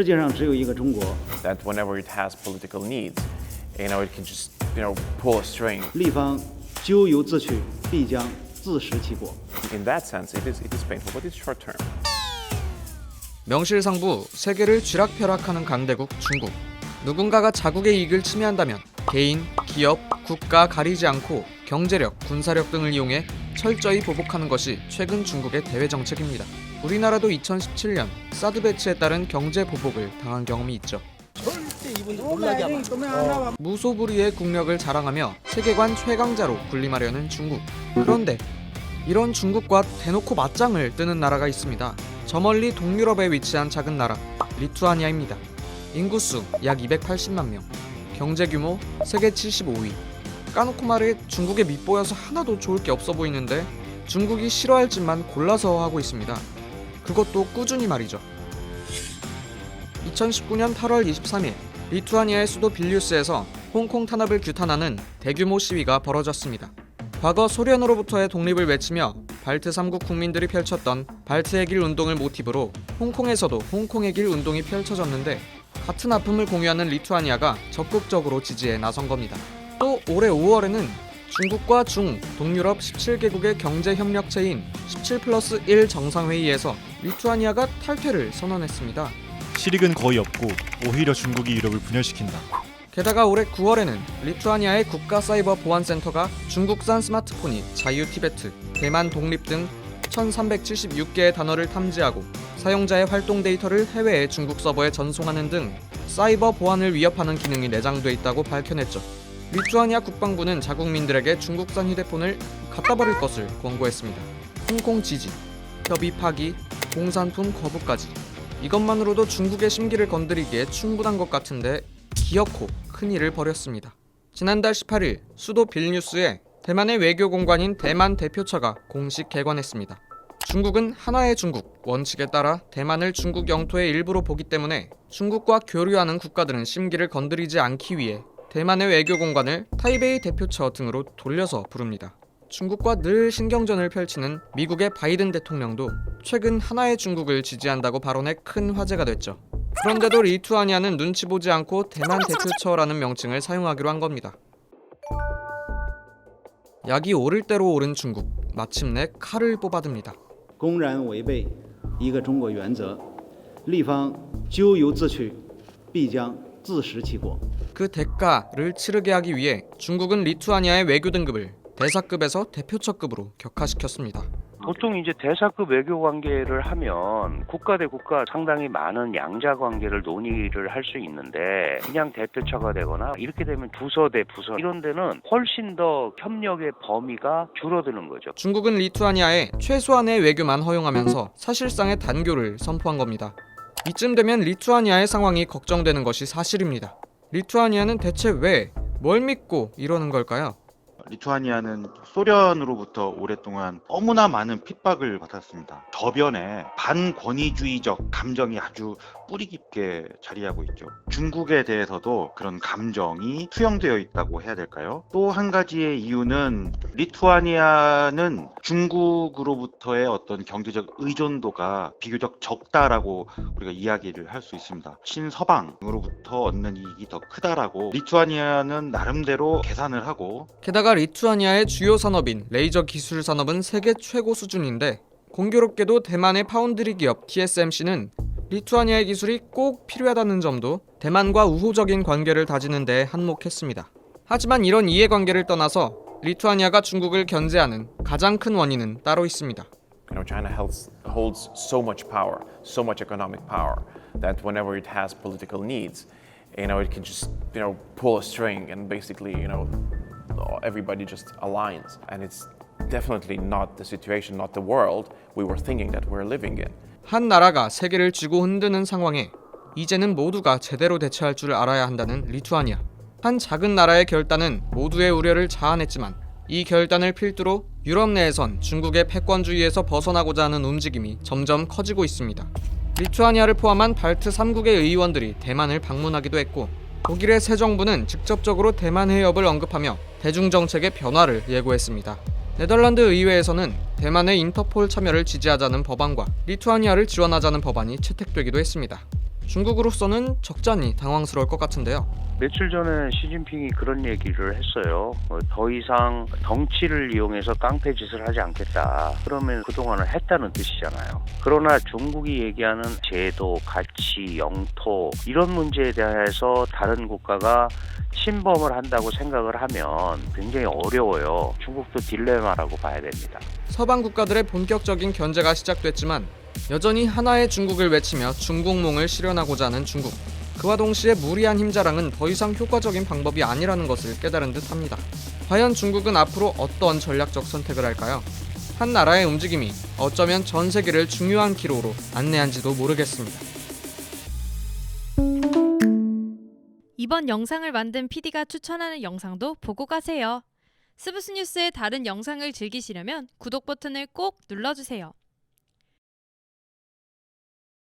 世界上只有一个中国， that whenever it has political needs, you know, it can just, you know, pull a string. 立方咎由自取，必将自食其果。 In that sense, it is, it is painful, but it's short term. 명실상부 세계를 쥐락펴락하는 강대국 중국. 누군가가 자국의 이익을 침해한다면 개인, 기업, 국가 가리지 않고 경제력, 군사력 등을 이용해 철저히 보복하는 것이 최근 중국의 대외 정책입니다. 우리나라도 2017년 사드 배치에 따른 경제 보복을 당한 경험이 있죠. 무소불위의 국력을 자랑하며 세계관 최강자로 군림하려는 중국. 그런데 이런 중국과 대놓고 맞짱을 뜨는 나라가 있습니다. 저 멀리 동유럽에 위치한 작은 나라 리투아니아입니다. 인구수 약 280만 명, 경제 규모 세계 75위. 까놓고 말해 중국에 밑보여서 하나도 좋을 게 없어 보이는데 중국이 싫어할 짓만 골라서 하고 있습니다. 그것도 꾸준히 말이죠. 2019년 8월 23일 리투아니아의 수도 빌뉴스에서 홍콩 탄압을 규탄하는 대규모 시위가 벌어졌습니다. 과거 소련으로부터의 독립을 외치며 발트 3국 국민들이 펼쳤던 발트의 길 운동을 모티브로 홍콩에서도 홍콩의 길 운동이 펼쳐졌는데 같은 아픔을 공유하는 리투아니아가 적극적으로 지지에 나선 겁니다. 또 올해 5월에는 중국과 중, 동유럽 17개국의 경제 협력체인 17 플러스 1 정상회의에서 리투아니아가 탈퇴를 선언했습니다. 실익은 거의 없고 오히려 중국이 유럽을 분열시킨다. 게다가 올해 9월에는 리투아니아의 국가 사이버 보안 센터가 중국산 스마트폰이 자유 티베트, 대만 독립 등 1376개의 단어를 탐지하고 사용자의 활동 데이터를 해외의 중국 서버에 전송하는 등 사이버 보안을 위협하는 기능이 내장돼 있다고 밝혀냈죠. 리투아니아 국방부는 자국민들에게 중국산 휴대폰을 갖다 버릴 것을 권고했습니다. 홍콩 지지, 협의 파기, 공산품 거부까지 이것만으로도 중국의 심기를 건드리기에 충분한 것 같은데 기어코 큰일을 벌였습니다. 지난달 18일 수도 빌뉴스에 대만의 외교 공관인 대만 대표처가 공식 개관했습니다. 중국은 하나의 중국 원칙에 따라 대만을 중국 영토의 일부로 보기 때문에 중국과 교류하는 국가들은 심기를 건드리지 않기 위해 대만의 외교 공관을 타이베이 대표처 등으로 돌려서 부릅니다. 중국과 늘 신경전을 펼치는 미국의 바이든 대통령도 최근 하나의 중국을 지지한다고 발언해 큰 화제가 됐죠. 그런데도 리투아니아는 눈치 보지 않고 대만 대표처라는 명칭을 사용하기로 한 겁니다. 약이 오를 대로 오른 중국 마침내 칼을 뽑아듭니다. 公然违背一个中国原则，立方咎由自取，必将自食其果。 그 대가를 치르게 하기 위해 중국은 리투아니아의 외교 등급을 대사급에서 대표처급으로 격하시켰습니다. 보통 이제 대사급 외교 관계를 하면 국가 대 국가 상당히 많은 양자 관계를 논의를 할 수 있는데 그냥 대표처가 되거나 이렇게 되면 부서 대 부서 이런 데는 훨씬 더 협력의 범위가 줄어드는 거죠. 중국은 리투아니아에 최소한의 외교만 허용하면서 사실상의 단교를 선포한 겁니다. 이쯤 되면 리투아니아의 상황이 걱정되는 것이 사실입니다. 리투아니아는 대체 왜, 뭘 믿고 이러는 걸까요? 리투아니아는 소련으로부터 오랫동안 너무나 많은 핍박을 받았습니다. 저변에 반권위주의적 감정이 아주 뿌리 깊게 자리하고 있죠. 중국에 대해서도 그런 감정이 투영되어 있다고 해야 될까요? 또 한 가지의 이유는 리투아니아는 중국으로부터의 어떤 경제적 의존도가 비교적 적다라고 우리가 이야기를 할 수 있습니다. 친서방으로부터 얻는 이익이 더 크다라고 리투아니아는 나름대로 계산을 하고 게다가 리투아니아의 주요 산업인 레이저 기술 산업은 세계 최고 수준인데 공교롭게도 대만의 파운드리 기업 TSMC는 리투아니아의 기술이 꼭 필요하다는 점도 대만과 우호적인 관계를 다지는 데 한몫했습니다. 하지만 이런 이해관계를 떠나서 리투아니아가 중국을 견제하는 가장 큰 원인은 따로 있습니다. You know, China holds so much power, so much economic power, that whenever it has political needs, you know, it can just, you know, pull a string and basically, you know, everybody just aligns. And it's definitely not the situation, not the world we were thinking that we're living in. 한 나라가 세계를 쥐고 흔드는 상황에 이제는 모두가 제대로 대처할 줄 알아야 한다는 리투아니아. 한 작은 나라의 결단은 모두의 우려를 자아냈지만 이 결단을 필두로 유럽 내에선 중국의 패권주의에서 벗어나고자 하는 움직임이 점점 커지고 있습니다. 리투아니아를 포함한 발트 3국의 의원들이 대만을 방문하기도 했고 독일의 새 정부는 직접적으로 대만 해협을 언급하며 대중정책의 변화를 예고했습니다. 네덜란드 의회에서는 대만의 인터폴 참여를 지지하자는 법안과 리투아니아를 지원하자는 법안이 채택되기도 했습니다. 중국으로서는 적잖이 당황스러울 것 같은데요. 며칠 전에 시진핑이 그런 얘기를 했어요. 어, 더 이상 덩치를 이용해서 깡패 짓을 하지 않겠다. 그러면 그동안은 했다는 뜻이잖아요. 그러나 중국이 얘기하는 제도, 가치, 영토 이런 문제에 대해서 다른 국가가 침범을 한다고 생각을 하면 굉장히 어려워요. 중국도 딜레마라고 봐야 됩니다. 서방 국가들의 본격적인 견제가 시작됐지만 여전히 하나의 중국을 외치며 중국몽을 실현하고자 하는 중국. 그와 동시에 무리한 힘자랑은 더 이상 효과적인 방법이 아니라는 것을 깨달은 듯 합니다. 과연 중국은 앞으로 어떤 전략적 선택을 할까요? 한 나라의 움직임이 어쩌면 전 세계를 중요한 기로로 안내한지도 모르겠습니다. 이번 영상을 만든 PD가 추천하는 영상도 보고 가세요. 스브스 뉴스의 다른 영상을 즐기시려면 구독 버튼을 꼭 눌러주세요.